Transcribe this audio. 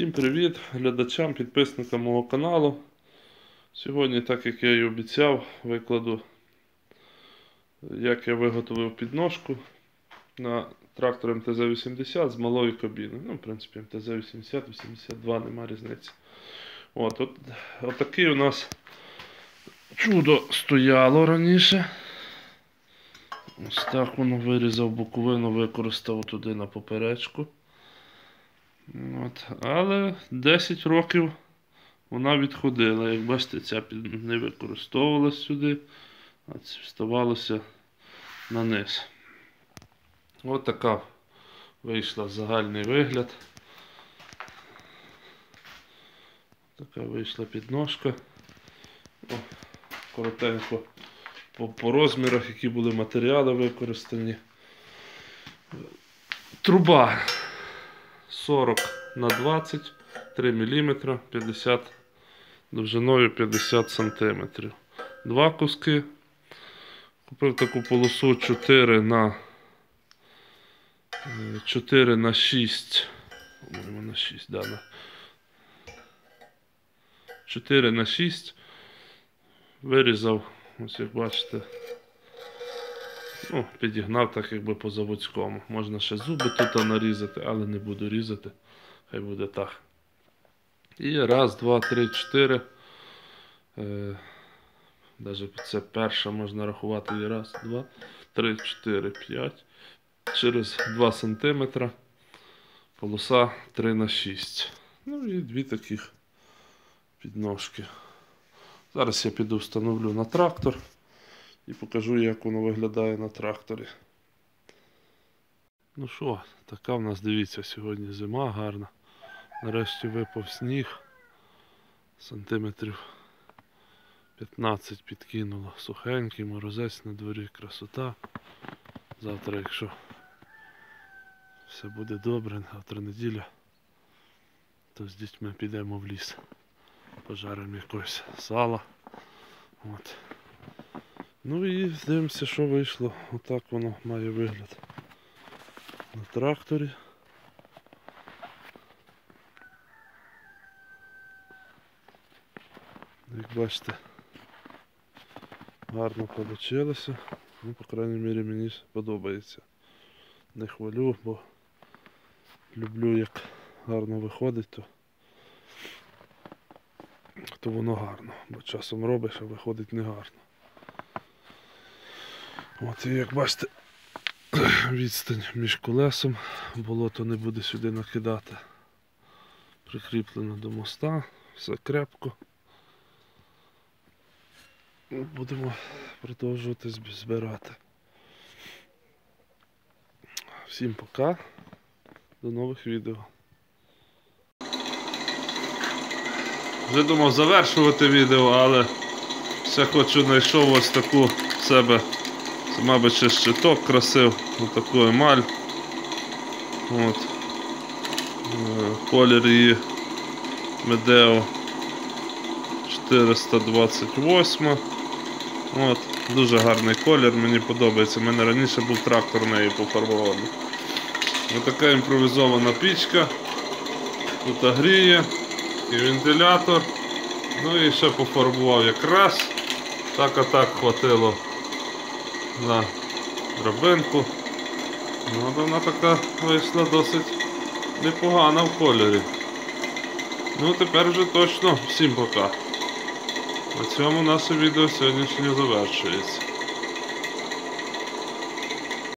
Всім привіт глядачам, підписникам мого каналу. Сьогодні, так як я і обіцяв, викладу, як я виготовив підножку на трактор МТЗ-80 з малою кабіною. Ну, в принципі, МТЗ-80, 82, нема різниці. От, от, отакий у нас чудо стояло раніше. Ось так воно вирізав боковину, використав туди на поперечку. От. Але 10 років вона відходила. Як бачите, ця не використовувалась сюди, а це вставалося на низ. Ось така вийшла загальний вигляд. Така вийшла підножка. О, коротенько по, по розмірах, які були матеріали використані. Труба 40 на 20, 3 мм, 50 довжиною 50 см. Два куски. Купив таку полосу 4 на е, 4 на 6. По-моєму, на 6, да, на 4 на 6. Вирізав, ось як бачите. Ну, підігнав так, якби по заводському. Можна ще зуби тут нарізати, але не буду різати. Хай буде так. І раз, два, три, чотири. Е, Даже це перша можна рахувати і раз, два, три, чотири, п'ять. Через 2 см. Полоса 3 на 6. Ну і дві таких підножки. Зараз я піду встановлю на трактор і покажу, як воно виглядає на тракторі. Ну що, така в нас, дивіться, сьогодні зима гарна. Нарешті випав сніг. Сантиметрів 15 підкинуло. Сухенький, морозець на дворі, красота. Завтра, якщо все буде добре, завтра неділя, то з дітьми підемо в ліс. Пожаримо якогось сала. От. Ну і дивимося, що вийшло. Отак воно має вигляд на тракторі. Як бачите, гарно вийшло. Ну, по крайній мірі мені подобається. Не хвалю, бо люблю як гарно виходить, то, то воно гарно. Бо часом робиш, а виходить не гарно. От і як бачите, відстань між колесом, болото не буде сюди накидати. Прикріплено до моста, все крепко. Будемо продовжувати збирати. Всім пока. До нових відео. Вже думав завершувати відео, але все хочу знайшов ось таку себе. Це, мабуть, ще щиток красив, отаку емаль. От. Е, Колір її Медео 428. От, дуже гарний колір, мені подобається. У мене раніше був трактор нею пофарбований. Ось така імпровізована пічка. Тут гріє і вентилятор. Ну і ще пофарбував якраз. Так а так хватило на драбинку. Ну, вона така вийшла досить непогана в кольорі. Ну тепер вже точно всім пока. На цьому наше відео сьогоднішнє завершується.